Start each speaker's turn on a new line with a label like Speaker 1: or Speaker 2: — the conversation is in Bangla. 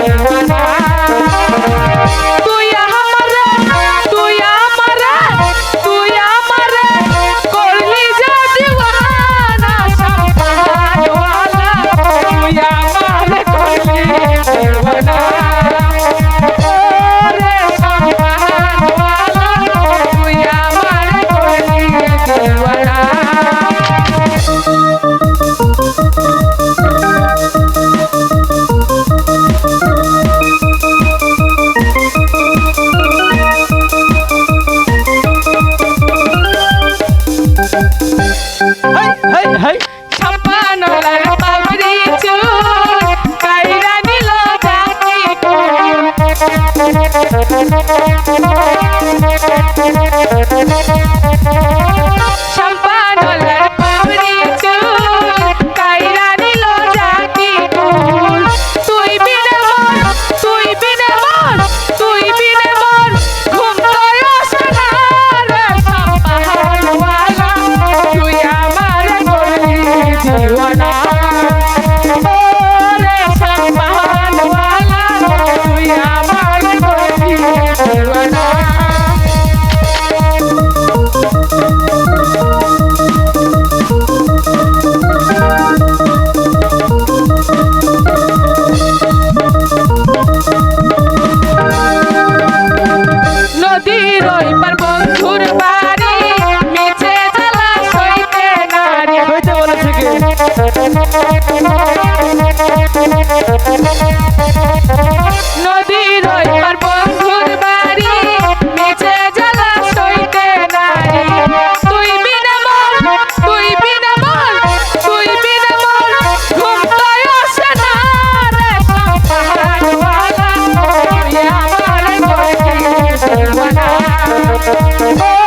Speaker 1: Thank you.
Speaker 2: হাই হাই
Speaker 1: শৈপার বন্ধুর বাড়ি মিছে জ্বালা সইতে নারী। হইতে
Speaker 2: বলেছে কি
Speaker 1: Oh!